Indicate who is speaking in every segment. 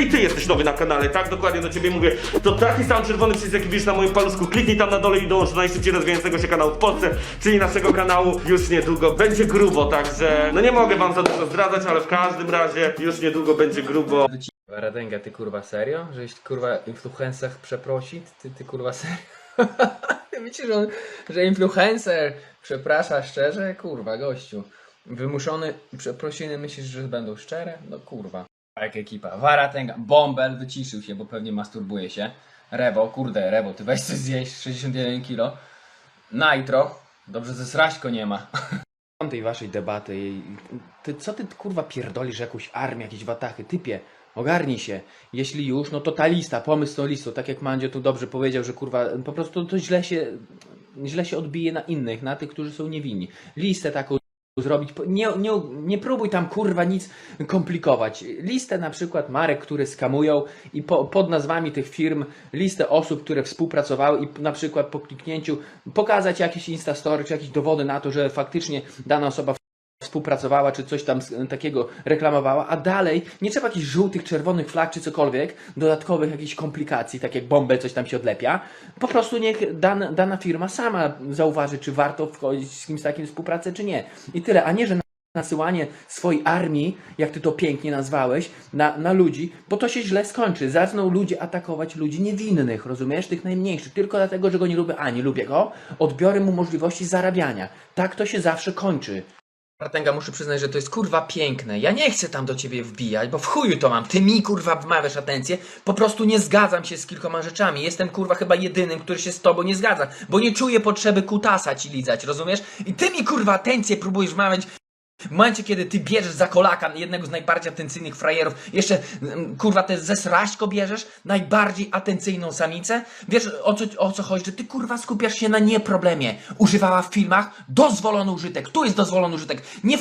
Speaker 1: jeżeli ty jesteś nowy na kanale, tak dokładnie do ciebie mówię, to taki sam czerwony przycisk jaki widzisz na moim paluszku, kliknij tam na dole i dołącz do najszybciej rozwijającego się kanału w Polsce, czyli naszego kanału już niedługo będzie grubo, także no nie mogę wam za dużo zdradzać, ale w każdym razie już niedługo będzie grubo.
Speaker 2: Radenga, ty kurwa serio? Żeś kurwa influencach przeprosi? Ty, ty kurwa serio? Ty Myślisz, że, on, że influencer przeprasza szczerze? Kurwa, gościu. Wymuszony przeprosiny myślisz, że będą szczere? No kurwa. Jak ekipa. Waratenga, Bombel wyciszył się, bo pewnie masturbuje się. Rewo, kurde, Rewo, ty weź coś zjeść, 61 kilo. Nitro, dobrze, że sraśko nie ma. tej waszej debaty. Ty, co ty kurwa pierdolisz jakąś armię, jakieś watachy? Typie, ogarnij się. Jeśli już, no to ta lista, pomysł tą listą, tak jak Mandzio tu dobrze powiedział, że kurwa po prostu to źle się, źle się odbije na innych, na tych, którzy są niewinni. Listę taką zrobić. Nie, nie, nie próbuj tam kurwa nic komplikować. Listę na przykład marek, które skamują i po, pod nazwami tych firm listę osób, które współpracowały i na przykład po kliknięciu pokazać jakieś instastory czy jakieś dowody na to, że faktycznie dana osoba współpracowała, czy coś tam s- takiego reklamowała, a dalej nie trzeba jakichś żółtych, czerwonych flag, czy cokolwiek, dodatkowych jakichś komplikacji, tak jak bombę coś tam się odlepia. Po prostu niech dana, dana firma sama zauważy, czy warto wchodzić z kimś takim w współpracę, czy nie. I tyle, a nie, że nasyłanie swojej armii, jak ty to pięknie nazwałeś, na, na ludzi, bo to się źle skończy. Zaczną ludzie atakować ludzi niewinnych, rozumiesz? Tych najmniejszych, tylko dlatego, że go nie lubię, a nie lubię go, odbiorę mu możliwości zarabiania. Tak to się zawsze kończy. Martenga, muszę przyznać, że to jest kurwa piękne. Ja nie chcę tam do ciebie wbijać, bo w chuju to mam. Ty mi kurwa wmawiasz atencję. Po prostu nie zgadzam się z kilkoma rzeczami. Jestem kurwa chyba jedynym, który się z tobą nie zgadza, bo nie czuję potrzeby kutasa ci lizać, rozumiesz? I ty mi kurwa atencję próbujesz wmawiać w momencie, kiedy ty bierzesz za kolaka jednego z najbardziej atencyjnych frajerów, jeszcze mm, kurwa te ze sraśko bierzesz, najbardziej atencyjną samicę, wiesz o co, o co chodzi, że ty kurwa skupiasz się na nieproblemie. Używała w filmach dozwolony użytek. Tu jest dozwolony użytek. Nie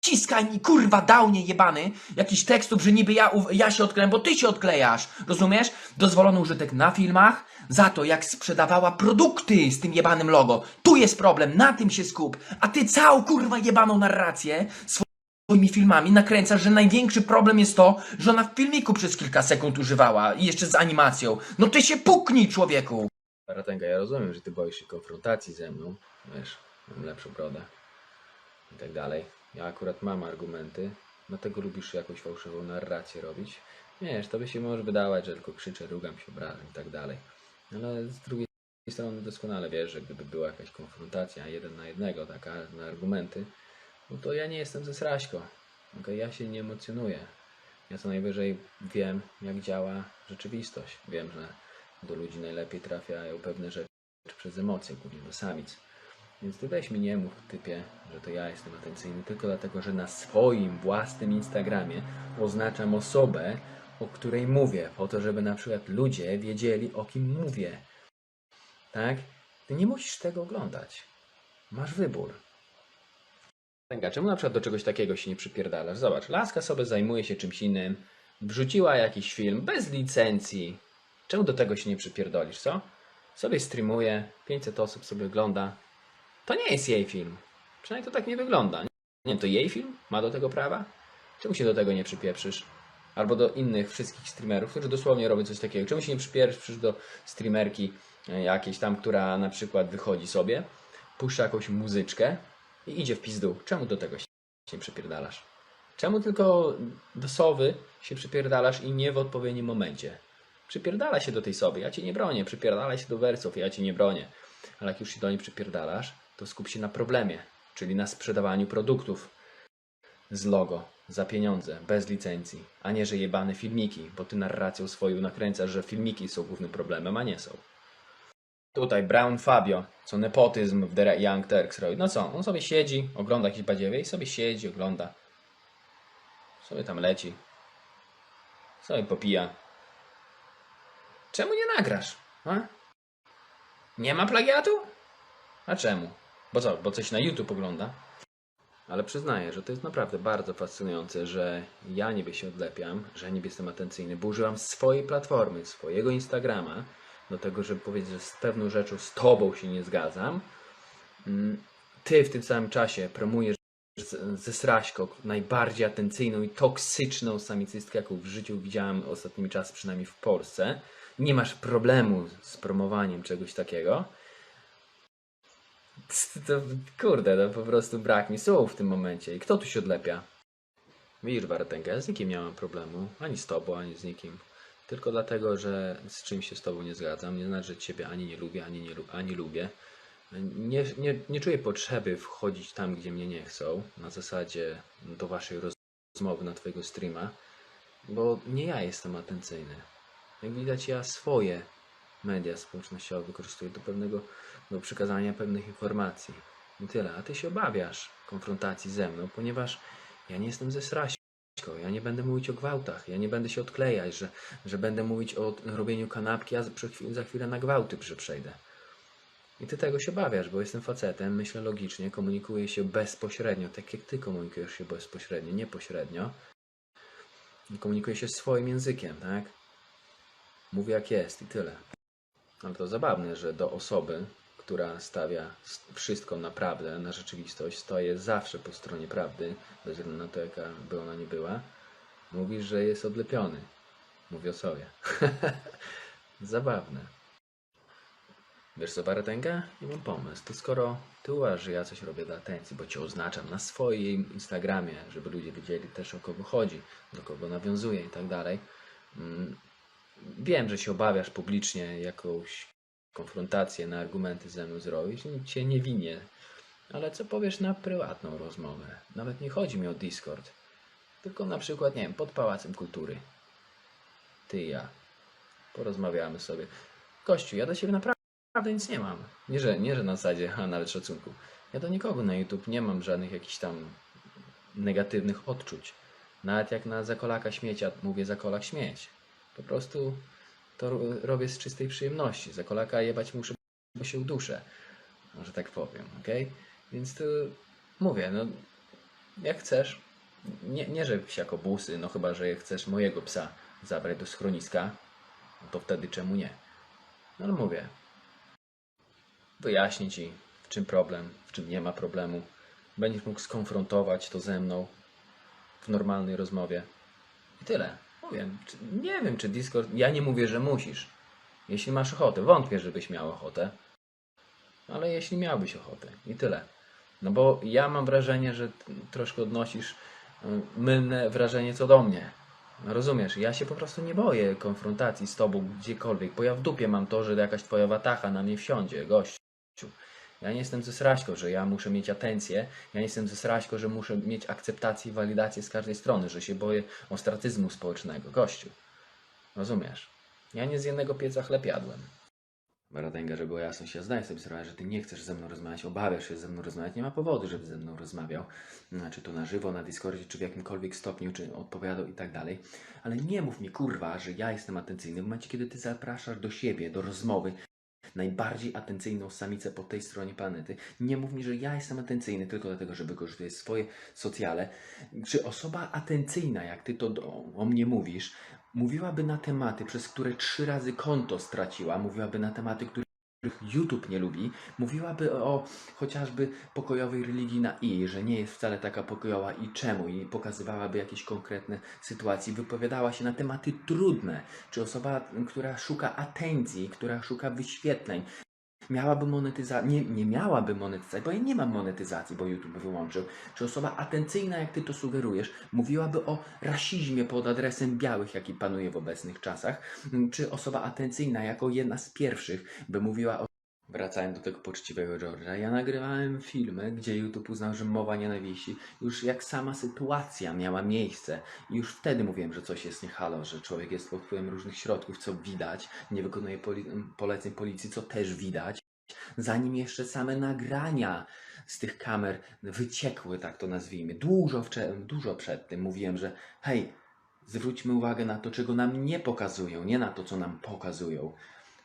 Speaker 2: wciskaj mi kurwa downie jebany jakichś tekstów, że niby ja, ja się odklejam, bo ty się odklejasz. Rozumiesz? Dozwolony użytek na filmach, za to jak sprzedawała produkty z tym jebanym logo. Tu jest problem, na tym się skup. A ty całą kurwa jebaną narrację swoimi filmami nakręcasz, że największy problem jest to, że ona w filmiku przez kilka sekund używała i jeszcze z animacją. No ty się puknij, człowieku! Ratenga, ja rozumiem, że ty boisz się konfrontacji ze mną. Wiesz, mam lepszą brodę i tak dalej. Ja akurat mam argumenty, dlatego lubisz jakąś fałszywą narrację robić. Wiesz, to by się może wydawać, że tylko krzyczę, rugam się, obrażam i tak dalej. Ale z drugiej strony doskonale wiesz, że gdyby była jakaś konfrontacja jeden na jednego, taka na argumenty, no to ja nie jestem ze sraśko. Okej, Ja się nie emocjonuję. Ja co najwyżej wiem, jak działa rzeczywistość. Wiem, że do ludzi najlepiej trafiają pewne rzeczy przez emocje, głównie do samic. Więc ty weź mi nie mów, typie, że to ja jestem atencyjny, tylko dlatego, że na swoim własnym Instagramie oznaczam osobę, o której mówię, po to, żeby na przykład ludzie wiedzieli, o kim mówię. Tak? Ty nie musisz tego oglądać. Masz wybór. Czemu na przykład do czegoś takiego się nie przypierdalasz? Zobacz, laska sobie zajmuje się czymś innym, wrzuciła jakiś film bez licencji. Czemu do tego się nie przypierdolisz, co? Sobie streamuje, 500 osób sobie ogląda. To nie jest jej film. Przynajmniej to tak nie wygląda. Nie to jej film? Ma do tego prawa? Czemu się do tego nie przypieprzysz? Albo do innych wszystkich streamerów, którzy dosłownie robią coś takiego. Czemu się nie przypieprzysz do streamerki e, jakiejś tam, która na przykład wychodzi sobie, puszcza jakąś muzyczkę i idzie w pizdu. Czemu do tego się nie przypierdalasz? Czemu tylko do sowy się przypierdalasz i nie w odpowiednim momencie? Przypierdala się do tej sowy, ja cię nie bronię. Przypierdala się do wersów, ja cię nie bronię. Ale jak już się do niej przypierdalasz, to skup się na problemie, czyli na sprzedawaniu produktów z logo, za pieniądze, bez licencji, a nie, że jebane filmiki, bo ty narracją swoją nakręcasz, że filmiki są głównym problemem, a nie są. Tutaj Brown Fabio, co nepotyzm w The Young Turks robi. No co, on sobie siedzi, ogląda jakieś badziewie i sobie siedzi, ogląda. Sobie tam leci. Sobie popija. Czemu nie nagrasz? A? Nie ma plagiatu? A czemu? Bo co, bo coś na YouTube ogląda? Ale przyznaję, że to jest naprawdę bardzo fascynujące, że ja niby się odlepiam, że niby jestem atencyjny, bo używam swojej platformy, swojego Instagrama do tego, żeby powiedzieć, że z pewną rzeczą z Tobą się nie zgadzam. Mm, Ty w tym samym czasie promujesz ze Sraśko, najbardziej atencyjną i toksyczną samicystkę, jaką w życiu widziałem ostatnimi czasy, przynajmniej w Polsce. Nie masz problemu z promowaniem czegoś takiego. To, kurde, to po prostu brak mi słów w tym momencie. I kto tu się odlepia? Widzisz, Wartenka, ja z nikim nie mam problemu. Ani z tobą, ani z nikim. Tylko dlatego, że z czymś się z tobą nie zgadzam. Nie znaczy, że ciebie ani nie lubię, ani nie ani lubię. Nie, nie, nie czuję potrzeby wchodzić tam, gdzie mnie nie chcą, na zasadzie do waszej roz- rozmowy na twojego streama, bo nie ja jestem atencyjny. Jak widać, ja swoje media społecznościowe wykorzystuję do pewnego, do przekazania pewnych informacji. I tyle. A ty się obawiasz konfrontacji ze mną, ponieważ ja nie jestem ze sraśką. Ja nie będę mówić o gwałtach, ja nie będę się odklejać, że, że będę mówić o robieniu kanapki, a za, chwilę na gwałty przejdę. I ty tego się obawiasz, bo jestem facetem, myślę logicznie, komunikuję się bezpośrednio, tak jak ty komunikujesz się bezpośrednio, nie pośrednio. I komunikuję się swoim językiem, tak? Mówię jak jest i tyle. Ale to zabawne, że do osoby, która stawia wszystko na prawdę, na rzeczywistość, stoję zawsze po stronie prawdy, bez względu na to, jaka by ona nie była, mówisz, że jest odlepiony. Mówię o sobie. Zabawne. Wiesz co, Baratęga? Nie mam pomysł. To skoro ty uważasz, że ja coś robię dla atencji, bo cię oznaczam na swoim Instagramie, żeby ludzie wiedzieli też o kogo chodzi, do kogo nawiązuję i tak dalej. Wiem, że się obawiasz publicznie jakąś konfrontację na argumenty ze mną zrobić. Nic Cię nie winię. Ale co powiesz na prywatną rozmowę? Nawet nie chodzi mi o Discord. Tylko na przykład, nie wiem, pod Pałacem Kultury. Ty i ja. Porozmawiamy sobie. Kościół, ja do ciebie naprawdę nic nie mam. Nie, że, nie, że na zasadzie, a nawet szacunku. Ja do nikogo na YouTube nie mam żadnych jakichś tam negatywnych odczuć. Nawet jak na zakolaka śmiecia mówię zakolak śmieć. Po prostu to ro- robię z czystej przyjemności. Zakolaka jebać muszę, bo się uduszę. Może tak powiem, ok? Więc to mówię, no jak chcesz. Nie, nie że psiakobusy, no chyba, że chcesz mojego psa zabrać do schroniska, no to wtedy czemu nie? No ale mówię, wyjaśnię ci, w czym problem, w czym nie ma problemu. Będziesz mógł skonfrontować to ze mną w normalnej rozmowie. I tyle. Mówię, czy, nie wiem, czy Discord. Ja nie mówię, że musisz. Jeśli masz ochotę, wątpię, żebyś miał ochotę. Ale jeśli miałbyś ochotę, i tyle. No bo ja mam wrażenie, że troszkę odnosisz y, mylne wrażenie co do mnie. No rozumiesz, ja się po prostu nie boję konfrontacji z tobą gdziekolwiek, bo ja w dupie mam to, że jakaś twoja watacha na mnie wsiądzie, gościu. Ja nie jestem ze sraśką, że ja muszę mieć atencję, ja nie jestem ze sraśką, że muszę mieć akceptację i walidację z każdej strony, że się boję ostracyzmu społecznego, gościu. Rozumiesz? Ja nie z jednego pieca chleb jadłem. Baradęga, żeby była jasność, ja zdaję sobie sprawę, że ty nie chcesz ze mną rozmawiać, obawiasz się ze mną rozmawiać, nie ma powodu, żeby ze mną rozmawiał, czy to na żywo, na Discordzie, czy w jakimkolwiek stopniu, czy odpowiadał i tak dalej, ale nie mów mi, kurwa, że ja jestem atencyjny w momencie, kiedy ty zapraszasz do siebie, do rozmowy, najbardziej atencyjną samicę po tej stronie planety. Nie mów mi, że ja jestem atencyjny tylko dlatego, że wykorzystuję swoje socjale. Czy osoba atencyjna, jak ty to o mnie mówisz, mówiłaby na tematy, przez które trzy razy konto straciła, mówiłaby na tematy, których YouTube nie lubi, mówiłaby o chociażby pokojowej religii na I, że nie jest wcale taka pokojowa i czemu, i pokazywałaby jakieś konkretne sytuacje, wypowiadała się na tematy trudne, czy osoba, która szuka atencji, która szuka wyświetleń, miałaby monetyzację, nie, nie miałaby monetyzacji, bo ja nie mam monetyzacji, bo YouTube wyłączył. Czy osoba atencyjna, jak ty to sugerujesz, mówiłaby o rasizmie pod adresem białych, jaki panuje w obecnych czasach? Czy osoba atencyjna, jako jedna z pierwszych, by mówiła o Wracając do tego poczciwego George'a, ja nagrywałem filmy, gdzie YouTube uznał, że mowa nienawiści, już jak sama sytuacja miała miejsce. I już wtedy mówiłem, że coś jest nie halo, że człowiek jest pod wpływem różnych środków, co widać, nie wykonuje poli- poleceń policji, co też widać. Zanim jeszcze same nagrania z tych kamer wyciekły, tak to nazwijmy, dużo, dużo przed tym mówiłem, że hej, zwróćmy uwagę na to, czego nam nie pokazują, nie na to, co nam pokazują.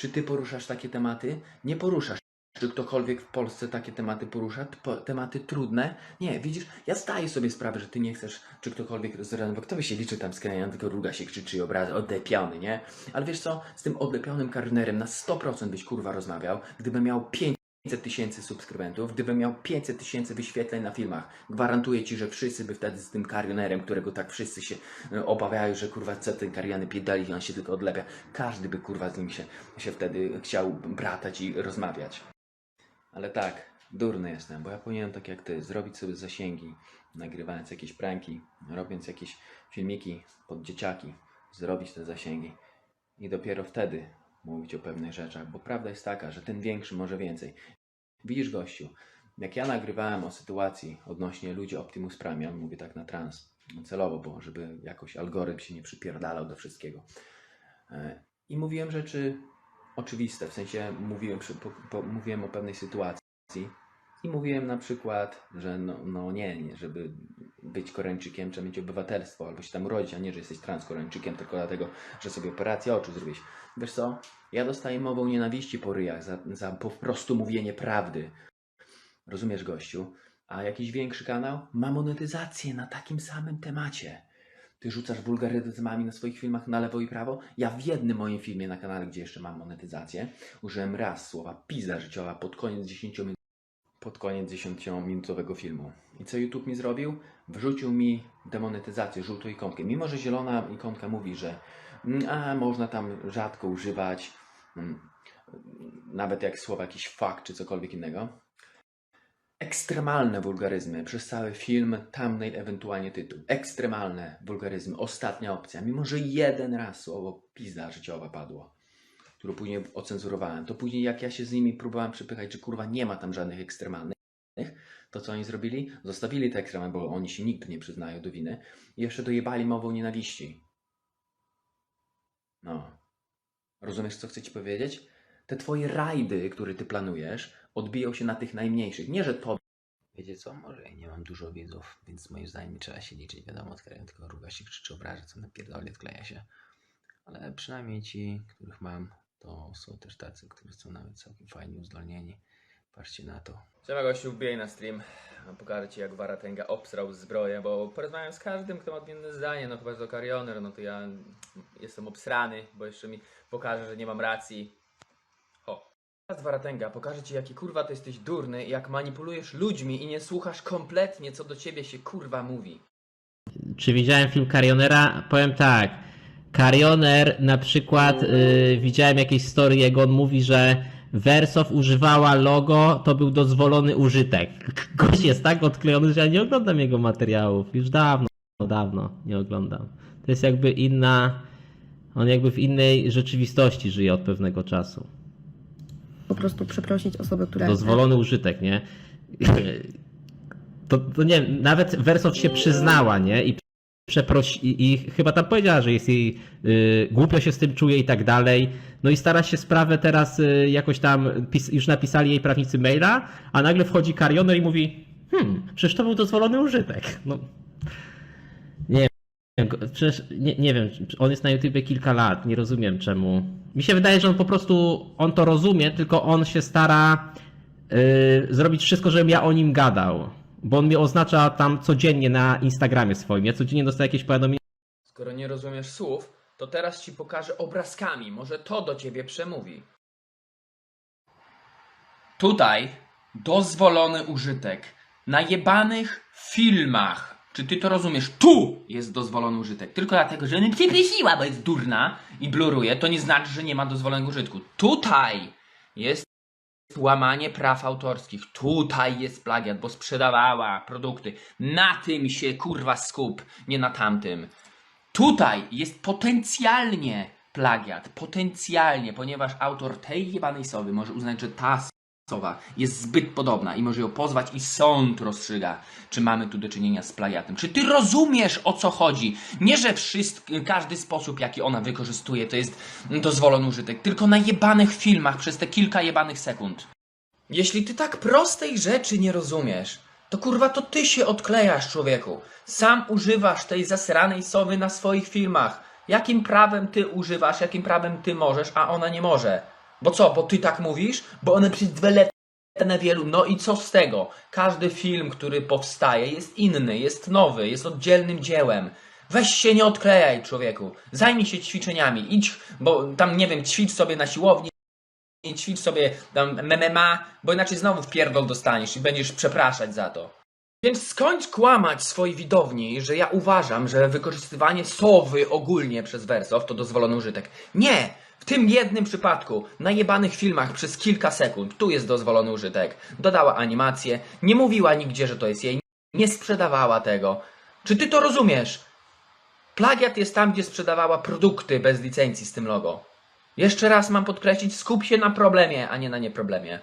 Speaker 2: Czy ty poruszasz takie tematy? Nie poruszasz. Czy ktokolwiek w Polsce takie tematy porusza? Po, tematy trudne? Nie, widzisz, ja zdaję sobie sprawę, że ty nie chcesz, czy ktokolwiek z bo kto by się liczy tam z krajami, tylko ruga się, krzyczy i obrazy, odlepiony, nie? Ale wiesz co, z tym odlepionym karnerem na 100% byś kurwa rozmawiał, gdyby miał 5 500 tysięcy subskrybentów, gdybym miał 500 tysięcy wyświetleń na filmach, gwarantuję ci, że wszyscy by wtedy z tym karionerem, którego tak wszyscy się e, obawiają, że kurwa co ten kariony pierdali, on się tylko odlepia, każdy by kurwa z nim się, się wtedy chciał bratać i rozmawiać. Ale tak, durny jestem, bo ja powinienem tak jak ty, zrobić sobie zasięgi, nagrywając jakieś pranki, robiąc jakieś filmiki pod dzieciaki, zrobić te zasięgi. I dopiero wtedy mówić o pewnych rzeczach, bo prawda jest taka, że ten większy może więcej. Widzisz, gościu, jak ja nagrywałem o sytuacji odnośnie ludzi Optimus ja mówię tak na trans, celowo, bo żeby jakoś algorytm się nie przypierdalał do wszystkiego. E, I mówiłem rzeczy oczywiste, w sensie mówiłem, po, po, mówiłem o pewnej sytuacji i mówiłem na przykład, że no, no nie, nie, żeby być Koreańczykiem trzeba mieć obywatelstwo albo się tam urodzić, a nie, że jesteś transkoreańczykiem tylko dlatego, że sobie operację oczu zrobiłeś. Wiesz co? Ja dostaję mową nienawiści po ryjach za, za po prostu mówienie prawdy. Rozumiesz, gościu? A jakiś większy kanał ma monetyzację na takim samym temacie. Ty rzucasz wulgaryzmami na swoich filmach na lewo i prawo? Ja w jednym moim filmie na kanale, gdzie jeszcze mam monetyzację, użyłem raz słowa pizda życiowa pod koniec 10 minut pod koniec 10-minutowego filmu. I co YouTube mi zrobił? Wrzucił mi demonetyzację, żółtą ikonkę. Mimo, że zielona ikonka mówi, że mm, a, można tam rzadko używać, mm, nawet jak słowa jakiś fakt czy cokolwiek innego. Ekstremalne wulgaryzmy przez cały film, thumbnail, ewentualnie tytuł. Ekstremalne wulgaryzmy, ostatnia opcja. Mimo, że jeden raz słowo pizda życiowa padło którą później ocenzurowałem, to później jak ja się z nimi próbowałem przepychać, że kurwa nie ma tam żadnych ekstremalnych, to co oni zrobili? Zostawili te ekstremalne, bo oni się nigdy nie przyznają do winy i jeszcze dojebali mową nienawiści. No. Rozumiesz, co chcę ci powiedzieć? Te twoje rajdy, które ty planujesz, odbiją się na tych najmniejszych. Nie, że to... Wiecie co? Może ja nie mam dużo widzów, więc moim zdaniem nie trzeba się liczyć. Wiadomo, odkleję tylko ruga się, krzyczy, obraża, co napierdolnie, odkleja się. Ale przynajmniej ci, których mam, to są też tacy, którzy są nawet całkiem fajnie uzdolnieni. Patrzcie na to. Siema gościu, wbijaj na stream. Pokażę ci jak Waratenga obsrał zbroję, bo porozmawiam z każdym, kto ma odmienne zdanie. No chyba, że to Karioner, no to ja jestem obsrany, bo jeszcze mi pokaże, że nie mam racji. Ho. Teraz Waratenga, pokażę ci jaki kurwa to jesteś durny, jak manipulujesz ludźmi i nie słuchasz kompletnie, co do ciebie się kurwa mówi.
Speaker 3: Czy widziałem film Carionera? Powiem tak. Carioner na przykład y, widziałem jakieś story, jak on mówi, że Wersow używała logo, to był dozwolony użytek. Gość jest tak odklejony, że ja nie oglądam jego materiałów. Już dawno, dawno nie oglądam. To jest jakby inna. On jakby w innej rzeczywistości żyje od pewnego czasu.
Speaker 4: po prostu przeprosić osobę, która
Speaker 3: Dozwolony użytek, nie? To, to nie wiem, nawet Wersow się przyznała, nie? I przeprosi, i, i chyba tam powiedziała, że jest jej y, głupio się z tym czuje i tak dalej. No i stara się sprawę teraz y, jakoś tam, pis, już napisali jej prawnicy maila, a nagle wchodzi Karioner i mówi, hmm, przecież to był dozwolony użytek. No, nie wiem, przecież nie, nie wiem, on jest na YouTubie kilka lat, nie rozumiem czemu. Mi się wydaje, że on po prostu, on to rozumie, tylko on się stara y, zrobić wszystko, żebym ja o nim gadał. Bo on mnie oznacza tam codziennie na Instagramie swoim. Ja codziennie dostaję jakieś powiadomienia,
Speaker 2: Skoro nie rozumiesz słów, to teraz ci pokażę obrazkami. Może to do ciebie przemówi. Tutaj dozwolony użytek. Na jebanych filmach. Czy ty to rozumiesz? Tu jest dozwolony użytek. Tylko dlatego, że ona przeprosiła, bo jest durna i bluruje, to nie znaczy, że nie ma dozwolonego użytku. Tutaj jest łamanie praw autorskich. Tutaj jest plagiat, bo sprzedawała produkty. Na tym się kurwa skup, nie na tamtym. Tutaj jest potencjalnie plagiat. Potencjalnie, ponieważ autor tej jebanej sowy może uznać, że ta jest zbyt podobna i może ją pozwać i sąd rozstrzyga, czy mamy tu do czynienia z plagiatem. Czy ty rozumiesz o co chodzi? Nie, że wszystk- każdy sposób, jaki ona wykorzystuje, to jest dozwolony użytek, tylko na jebanych filmach przez te kilka jebanych sekund. Jeśli ty tak prostej rzeczy nie rozumiesz, to kurwa to ty się odklejasz, człowieku. Sam używasz tej zasranej sowy na swoich filmach. Jakim prawem ty używasz, jakim prawem ty możesz, a ona nie może? Bo co, bo ty tak mówisz? Bo one przez dwa lata na wielu. No i co z tego? Każdy film, który powstaje, jest inny, jest nowy, jest oddzielnym dziełem. Weź się nie odklejaj, człowieku. Zajmij się ćwiczeniami. Idź, bo tam, nie wiem, ćwicz sobie na siłowni. ćwicz sobie tam MMA, bo inaczej znowu w pierdol dostaniesz i będziesz przepraszać za to. Więc skończ kłamać swojej widowni, że ja uważam, że wykorzystywanie sowy ogólnie przez Wersow to dozwolony użytek. Nie! W tym jednym przypadku, na jebanych filmach przez kilka sekund, tu jest dozwolony użytek. Dodała animację, nie mówiła nigdzie, że to jest jej, nie sprzedawała tego. Czy ty to rozumiesz? Plagiat jest tam, gdzie sprzedawała produkty bez licencji z tym logo. Jeszcze raz mam podkreślić, skup się na problemie, a nie na nieproblemie.